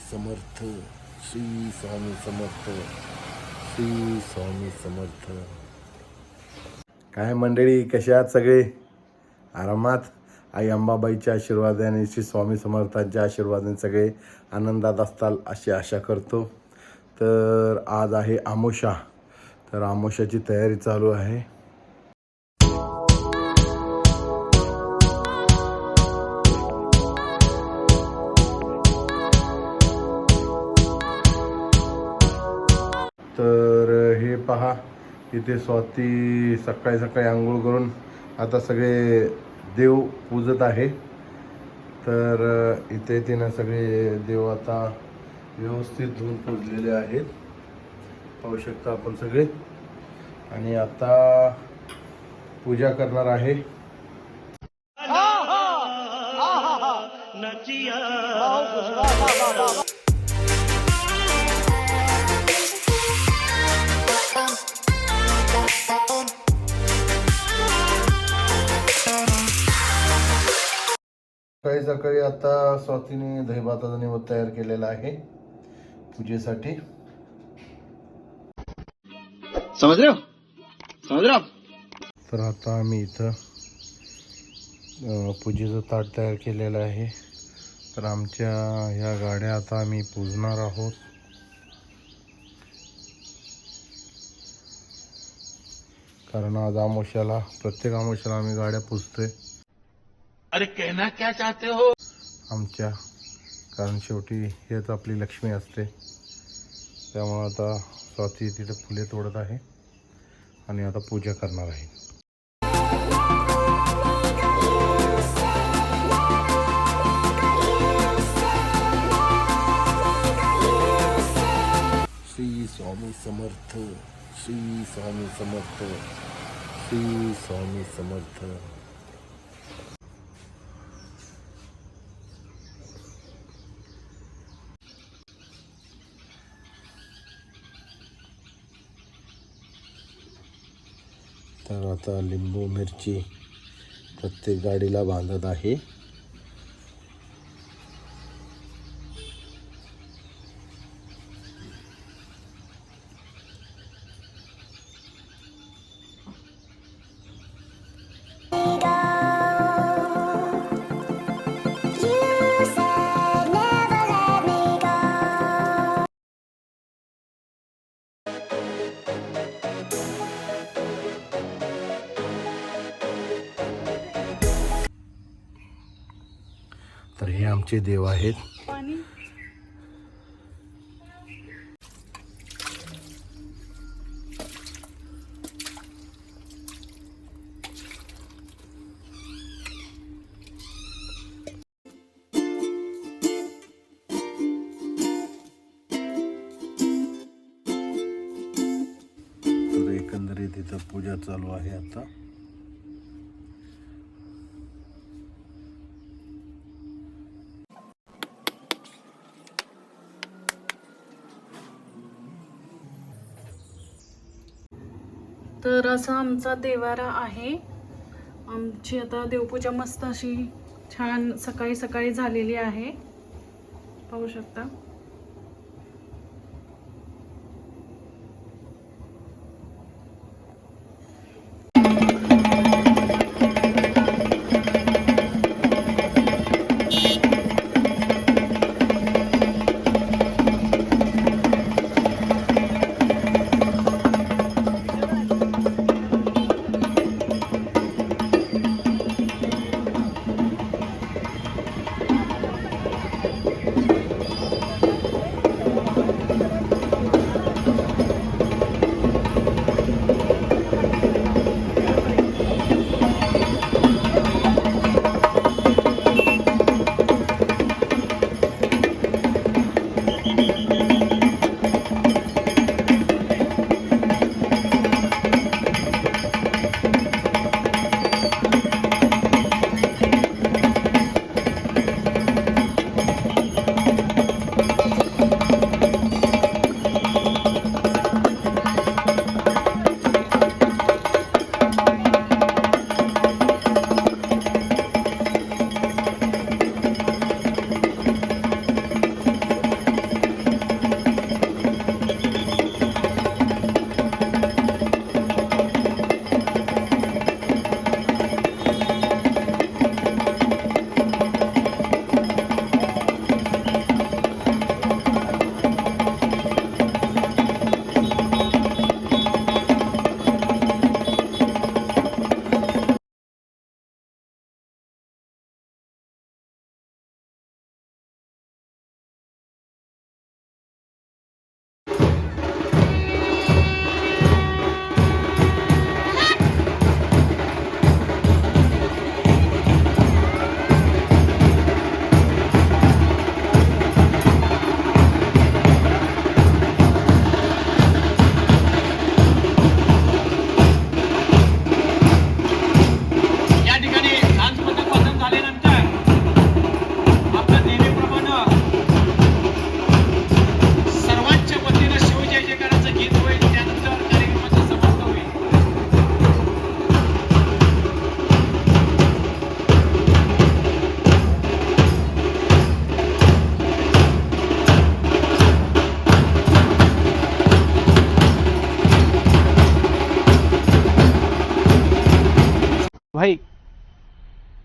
स्वामी समर्थ श्री स्वामी समर्थ श्री स्वामी समर्थ. काय मंडळी कसे आहात सगळे? आरामात? आई अंबाबाईच्या आशीर्वादाने श्री स्वामी समर्थांच्या आशीर्वादाने सगळे आनंदात असताल अशी आशा करतो. तर आज आहे आमोशा. तर आमोशाची तयारी चालू आहे. तर हे पहा इथे स्वाती सकाळी सकाळी आंघोळ करून आता सगळे देव पूजत आहे तर इथे तिनं सगळे देव आता व्यवस्थित धुवून पूजलेले आहेत पाहू शकता आपण सगळे आणि आता पूजा करणार आहे सकाळी सकाळी आता स्वातीने दहीभाताचा निवड तयार केलेला आहे. पूजेसाठी. हो आप तर आता आम्ही इथं पूजेचं ताट तयार केलेलं आहे. तर आमच्या ह्या गाड्या आता आम्ही पूजणार आहोत. कारण आज आमोशाला प्रत्येक आमोशाला आम्ही गाड्या पुजतोय. अरे कहना क्या चाहते हो? आमच्या कारण शेवटी हेच आपली लक्ष्मी असते. त्यामुळं आता स्वाती तिथे फुले तोडत आहे आणि आता पूजा करणार आहे. श्री स्वामी समर्थ श्री स्वामी समर्थ श्री स्वामी समर्थ. तर आता लिंबू मिरची प्रत्येक गाडीला बांधत आहे. आमचे देव आहेत. तर एकंदरीत इथं पूजा चालू आहे आता. तर असा आमचा देवारा आहे. आमची आता देवपूजा मस्त अशी छान सकाळी सकाळी झालेली आहे. पाहू शकता.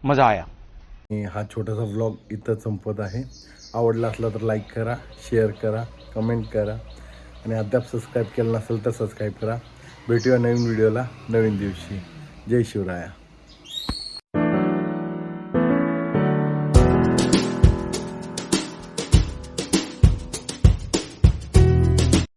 मज़ा आया. हा छोटासा व्लॉग इथं संपत आहे. आवडला असला तर लाईक करा शेअर करा कमेंट करा. आणि अद्याप सबस्क्राईब केलं नसेल तर सबस्क्राईब करा. भेटूया नवीन व्हिडिओला नवीन दिवशी. जय शिवराया.